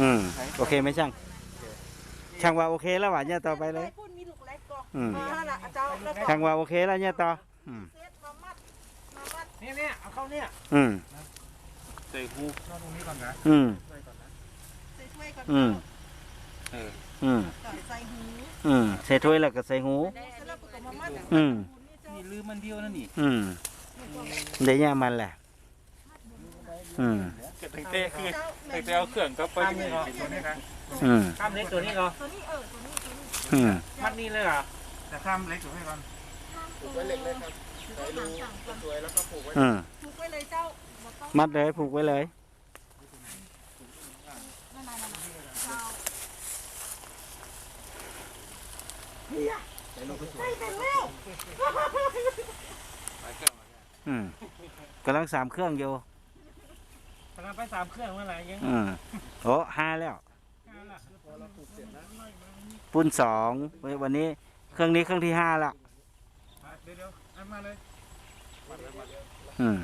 อืมโอเคไหมช่าง ช่างว่าโอเคแล้วว่ะเนี่ยต่อไปเลย พูดมีลูกเล็กก็อืม มาละเจ้าแล้วก็ช่างว่าโอเคแล้วเนี่ยต่ออืมเซตมามัดมามัดเนี่ยเนี่ยเอาเข้าเนี่ยอืมใส่หูเข้าตรงนี้ก่อนนะอืมใส่ถ้วยก่อนอืมเอออืมใส่หูอืมใส่ถ้วยแล้วก็ใส่หู เสร็จแล้วก็มามัดอืม นี่ลืมมันเดียวนั่นนี่อืมเดี๋ยวย่ามันแหละ อืมตั้งแต่คือตั้งแต่เอาเครื่องก็ไปข้ามนี่เรอตัวนี้นะอืมข้ามเล็กตัวนี้เหรอตัวนี้เออตัวนี้ตัวนี้อืมมัดนี่เลยเหรอจะข้ามเล็กตัวนี้ก่อนผูกไว้เล็กเลยครับใส่รูสวยแล้วก็ผูกไว้อืมผูกไว้เลยเจ้าบ่ต้องมัดเลยผูกไว้เลยใส่เป็นแล้วอืมกำลังสามเครื่องอยู่ำลังไปสามเครื่องเมื่อไหร่ยังอืมโอ้ห้าแล้วห้าละปุ้นสองวันนี้เครื่องนี้เครื่องที่ห้าละเดี๋ยวเดี๋ยวเอามาเลยอืม